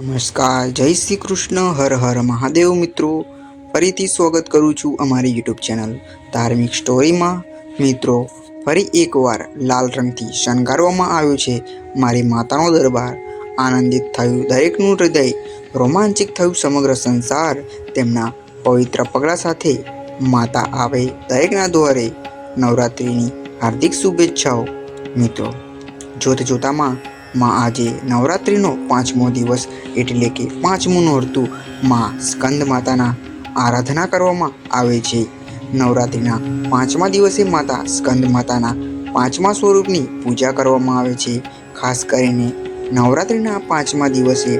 નમસ્કાર, જય શ્રી કૃષ્ણ, હર હર મહાદેવ મિત્રો. ફરીથી સ્વાગત કરું છું અમારી યુટ્યુબ ચેનલ ધાર્મિક સ્ટોરીમાં. મિત્રો, ફરી એકવાર લાલ રંગથી શણગારવામાં આવ્યો છે મારી માતાનો દરબાર. આનંદિત થયું દરેકનું હૃદય રોમાંચિક થયું સમગ્ર સંસાર. તેમના પવિત્ર પગલા સાથે માતા આવે દરેકના દ્વારે નવરાત્રિની હાર્દિક શુભેચ્છાઓ. મિત્રો જોત જોતામાં માં આજે નવરાત્રિનો પાંચમો દિવસ એટલે કે પાંચમું નોરતું માં સ્કંદ માતાના આરાધના કરવામાં આવે છે. નવરાત્રિના પાંચમા દિવસે માતા સ્કંદ માતાના પાંચમા સ્વરૂપની પૂજા કરવામાં આવે છે. ખાસ કરીને નવરાત્રિના પાંચમા દિવસે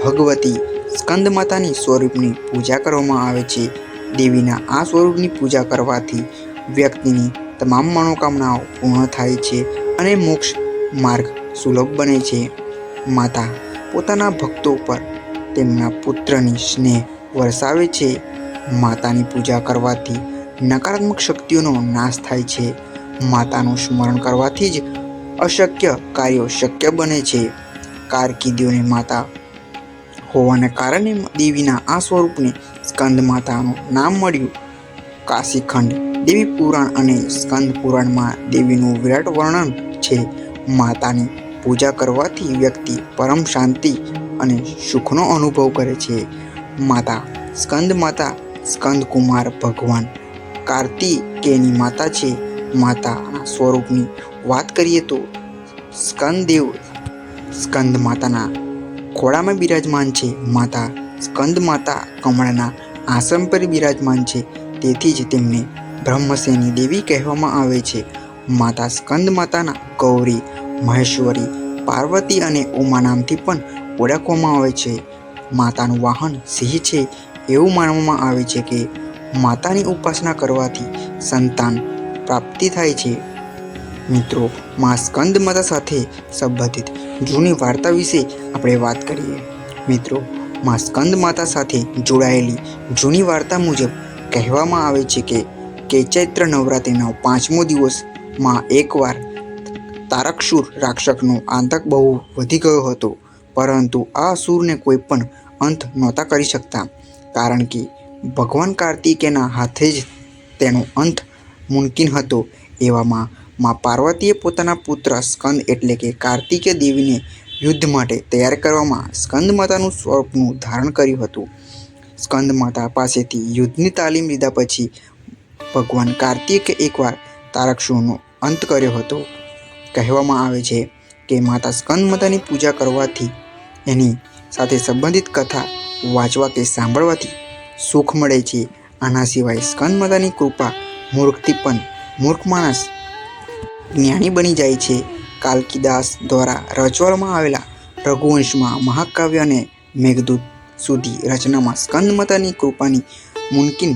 ભગવતી સ્કંદ માતાની સ્વરૂપની પૂજા કરવામાં આવે છે. દેવીના આ સ્વરૂપની પૂજા કરવાથી વ્યક્તિની તમામ મનોકામનાઓ પૂર્ણ થાય છે અને મોક્ષ માર્ગ સુલભ બને છે. માતા પોતાના ભક્તો પર તેમના પુત્રની સ્નેહ વરસાવે છે. માતાની પૂજા કરવાથી નકારાત્મક શક્તિઓનો નાશ થાય છે. માતાનું સ્મરણ કરવાથી જ અશક્ય કાર્યો શક્ય બને છે. કારકિર્દીઓની માતા હોવાને કારણે દેવીના આ સ્વરૂપને સ્કંદ માતાનું નામ મળ્યું. કાશીખંડ દેવી પુરાણ અને સ્કંદ પુરાણમાં દેવીનું વિરાટ વર્ણન છે. માતાની પૂજા કરવાથી વ્યક્તિ પરમ શાંતિ અને સુખનો અનુભવ કરે છે. માતા સ્કંદ માતા સ્કંદ કુમાર ભગવાન. કાર્તિકેયની માતા છે. માતાના સ્વરૂપની વાત કરીએ તો સ્કંદદેવ સ્કંદ માતાના ખોળામાં બિરાજમાન છે. માતા સ્કંદ માતા કમળના આસન પર બિરાજમાન છે. તેથી જ તેમને બ્રહ્મસેની દેવી કહેવામાં આવે છે. માતા સ્કંદ માતાના ગૌરી મહેશ્વરી, પાર્વતી અને ઉમા નામથી પણ ઓળખવામાં આવે છે. માતાનું વાહન સિંહ છે એવું માનવામાં આવે છે કે માતાની ઉપાસના કરવાથી સંતાન પ્રાપ્તિ થાય છે. મિત્રો, મા સ્કંદ માતા સાથે સંબંધિત જૂની વાર્તા વિશે આપણે વાત કરીએ. મિત્રો, મા સ્કંદ માતા સાથે જોડાયેલી જૂની વાર્તા મુજબ કહેવામાં આવે છે કે કે ચૈત્ર નવરાત્રિનો પાંચમો દિવસમાં એકવાર તારકશુર રાક્ષકનો આતંક બહુ વધી ગયો હતો, પરંતુ આ અસુરને કોઈ પણ અંત નહોતા કરી શકતા, કારણ કે ભગવાન કાર્તિકેયના હાથે જ તેનો અંત મુમકિન હતો. એવામાં માં પાર્વતીએ પોતાના પુત્ર સ્કંદ એટલે કે કાર્તિકેય દેવીને યુદ્ધ માટે તૈયાર કરવામાં સ્કંદ માતાનું સ્વરૂપનું ધારણ કર્યું હતું. સ્કંદ માતા પાસેથી યુદ્ધની તાલીમ લીધા પછી ભગવાન કાર્તિકે એકવાર તારકસુરનો અંત કર્યો હતો. કહેવામાં આવે છે કે માતા સ્કંદ માતાની પૂજા કરવાથી એની સાથે સંબંધિત કથા વાંચવા કે સાંભળવાથી સુખ મળે છે. આના સિવાય સ્કંદ માતાની કૃપા મૂર્ખથી પણ મૂર્ખ માણસ જ્ઞાની બની જાય છે. કાલકીદાસ દ્વારા રચવામાં આવેલા રઘુવંશમાં મહાકાવ્ય અને મેઘદૂત સુધી રચનામાં સ્કંદ માતાની કૃપાની મુમકિન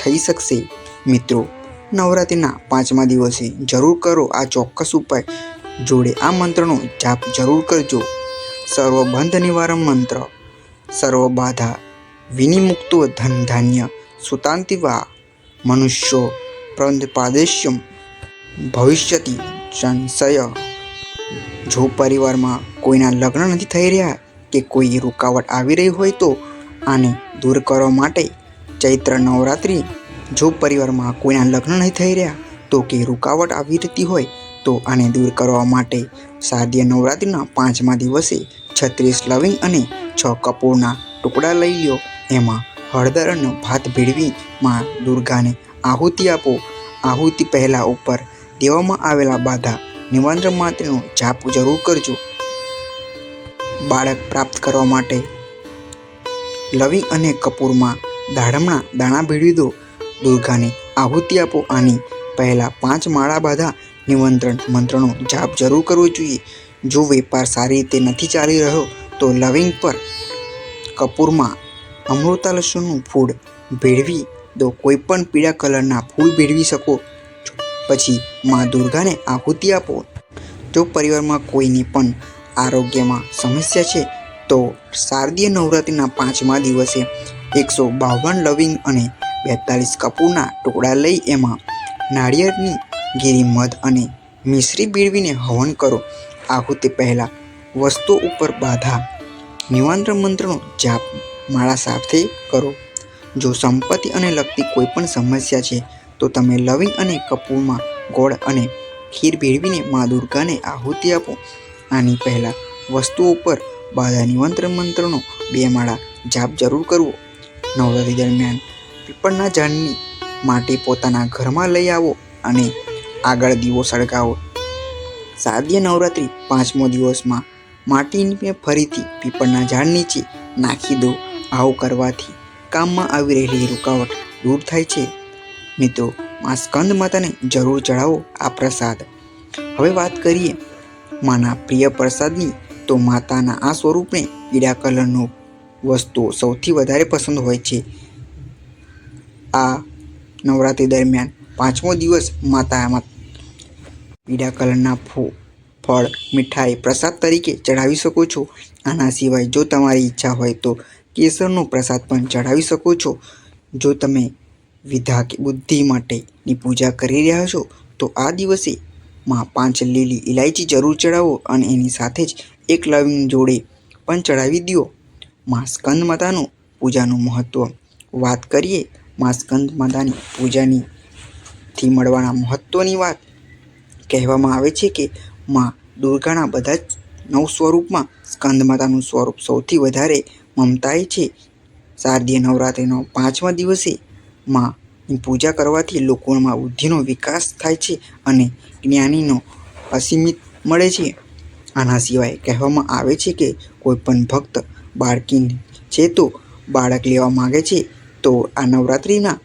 થઈ શકશે. મિત્રો નવરાત્રિના પાંચમા દિવસે જરૂર કરો આ ચોક્કસ ઉપાય. જોડે આ મંત્રનો જાપ જરૂર કરજો. સર્વબંધ નિવારણ મંત્ર. સર્વ બાધા વિનિમુક્તો ધન ધાન્ય સુતાંતિવા મનુષ્યો પ્રંદપાદેશ્યમ ભવિષ્યતિ સંશય. જો પરિવારમાં કોઈના લગ્ન નથી થઈ રહ્યા કે કોઈ રૂકાવટ આવી રહી હોય તો આને દૂર કરવા માટે ચૈત્ર નવરાત્રિ જો પરિવારમાં કોઈના લગ્ન નહીં થઈ રહ્યા, તો કે રૂકાવટ આવી રહેતી હોય, તો આને દૂર કરવા માટે શારદીય નવરાત્રિના પાંચમા દિવસે છત્રીસ લવિંગ અને છ કપૂરના ટુકડા લઈ લ્યો. એમાં હળદર અને ભાત ભેળવી માં દુર્ગાને આહુતિ આપો. આહુતિ પહેલાં ઉપર દેવામાં આવેલા બાધા નિમંત્ર માત્રનો જાપ જરૂર કરજો. બાળક પ્રાપ્ત કરવા માટે લવિંગ અને કપૂરમાં દાડમના દાણા ભેળવી દો. દુર્ગાને આહુતિ આપો આની પહેલાં પાંચ માળા બાધા નિમંત્રણ મંત્રનો જાપ જરૂર કરવો જોઈએ. જો વેપાર સારી રીતે નથી ચાલી રહ્યો, તો લવિંગ પર કપૂરમાં અમૃતા લસણનું ફૂડ ભેળવી દો. કોઈપણ પીળા કલરના ફૂલ ભેળવી શકો. પછી માં દુર્ગાને આહુતિ આપો. જો પરિવારમાં કોઈની પણ આરોગ્યમાં સમસ્યા છે, તો શારદીય નવરાત્રિના પાંચમા દિવસે એકસો બાવન લવિંગ અને બેતાલીસ કપૂરના ટુકડા લઈ એમાં નાળિયેરની ગીરી મધ અને મિશ્રી ભેળવીને હવન કરો. આહુતિ પહેલાં વસ્તુ ઉપર બાધા. નિવાંત્ર મંત્રનો જાપ માળા સાથે કરો. જો સંપત્તિ અને લગતી કોઈ પણ સમસ્યા છે, તો તમે લવિંગ અને કપૂરમાં ગોળ અને ખીર ભેળવીને મા દુર્ગાને આહુતિ આપો. આની પહેલાં વસ્તુ ઉપર બાધા. નિવંત્ર મંત્રનો બે માળા જાપ જરૂર કરવો. નવરાત્રિ દરમિયાન પીપળના ઝાડની માટી પોતાના ઘરમાં લઈ આવો અને આગળ દીવો સળગાવો. શારદીય નવરાત્રિ પાંચમો દિવસમાં માટીને ફરીથી પીપળના ઝાડ નીચે નાખી દો. આવું કરવાથી કામમાં આવી રહેલી રૂકાવટ દૂર થાય છે. મિત્રો, મા સ્કંદ માતાને જરૂર ચડાવો આ પ્રસાદ. હવે વાત કરીએ માના પ્રિય પ્રસાદની. તો માતાના આ સ્વરૂપને પીળા કલરનો વસ્તુઓ સૌથી વધારે પસંદ હોય છે. આ નવરાત્રિ દરમિયાન પાંચમો દિવસ માતામાં પીળા કલરના ફળ, મીઠાઈ પ્રસાદ તરીકે ચઢાવી શકો છો. આના સિવાય જો તમારી ઈચ્છા હોય તો કેસરનો પ્રસાદ પણ ચઢાવી શકો છો. જો તમે વિધા કે બુદ્ધિ માટેની પૂજા કરી રહ્યા છો, તો આ દિવસે માં પાંચ લીલી ઇલાયચી જરૂર ચડાવો અને એની સાથે જ એક લવિંગ જોડે પણ ચડાવી દો માં સ્કંદ માતાનું પૂજાનું મહત્ત્વ વાત કરીએ માં સ્કંદ માતાની પૂજાની થી મળવાના મહત્ત્વની વાત કહેવામાં આવે છે કે મા દુર્ગાના બધા જ નવ સ્વરૂપમાં સ્કંદ માતાનું સ્વરૂપ સૌથી વધારે મમતાય છે. શારદીય નવરાત્રિનો પાંચમા દિવસે માની પૂજા કરવાથી લોકોમાં બુદ્ધિનો વિકાસ થાય છે અને જ્ઞાનીનો અસીમિત મળે છે. આના સિવાય કહેવામાં આવે છે કે કોઈ પણ ભક્ત બાળકી છે તો બાળક લેવા માગે છે. તો આ નવરાત્રિના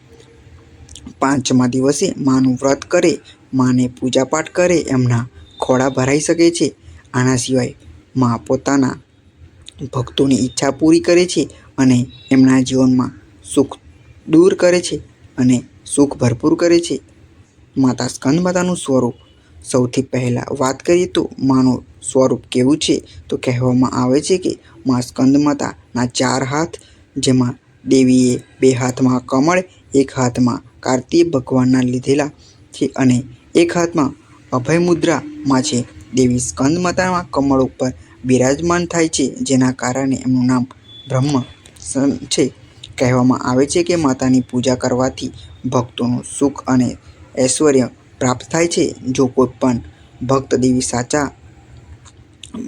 પાંચમા દિવસે માનું વ્રત કરે, માને પૂજાપાઠ કરે, એમના ખોળા ભરાઈ શકે છે. આના સિવાય મા પોતાના ભક્તોની ઈચ્છા પૂરી કરે છે અને એમના જીવનમાં સુખ દૂર કરે છે અને સુખ ભરપૂર કરે છે. માતા સ્કંદ માતાનું સ્વરૂપ સૌથી પહેલાં વાત કરીએ તો માનું સ્વરૂપ કેવું છે તો કહેવામાં આવે છે કે મા સ્કંદ માતાના ચાર હાથ, જેમાં દેવીએ બે હાથમાં કમળ, એક હાથમાં કાર્તિક ભગવાનના લીધેલા છે અને એક હાથમાં અભય મુદ્રામાં છે. દેવી સ્કંદ માતાના કમળ ઉપર બિરાજમાન થાય છે, જેના કારણે એમનું નામ બ્રહ્મ છે. કહેવામાં આવે છે કે માતાની પૂજા કરવાથી ભક્તોનું સુખ અને ઐશ્વર્ય પ્રાપ્ત થાય છે. જો કોઈ પણ ભક્ત દેવી સાચા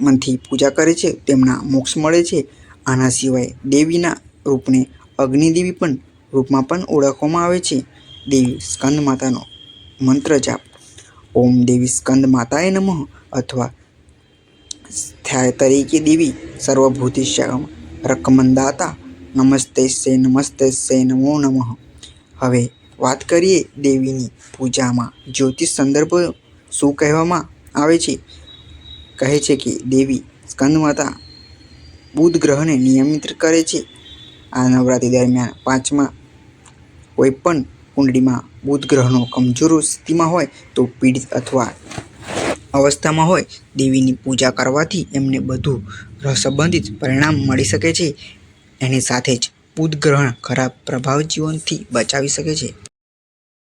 મનથી પૂજા કરે છે, તેમના મોક્ષ મળે છે. આના સિવાય દેવીના રૂપને અગ્નિદેવી પણ રૂપમાં પણ ઓળખવામાં આવે છે. દેવી સ્કંદ માતાનો મંત્ર જાપ. ઓમ દેવી સ્કંદ માતાએ નમઃ અથવા સ્થાય તરીકે દેવી સર્વભૂતિશ્યામ રકમંદાતા નમસ્તે સે નમસ્તે સે નમો નમઃ. હવે વાત કરીએ દેવીની પૂજામાં જ્યોતિષ સંદર્ભ શું કહેવામાં આવે છે? કહે છે કે દેવી સ્કંદ માતા બુધ ગ્રહને નિયમિત કરે છે. આ નવરાત્રિ દરમિયાન પાંચમા કોઈપણ કુંડળીમાં બુધ ગ્રહનો કમજોર સ્થિતિમાં હોય તો પીડિત અથવા અવસ્થામાં હોય દેવીની પૂજા કરવાથી એમને બધું સંબંધિત પરિણામ મળી શકે છે. એની સાથે જ બુધ ગ્રહણ ખરાબ પ્રભાવ જીવનથી બચાવી શકે છે.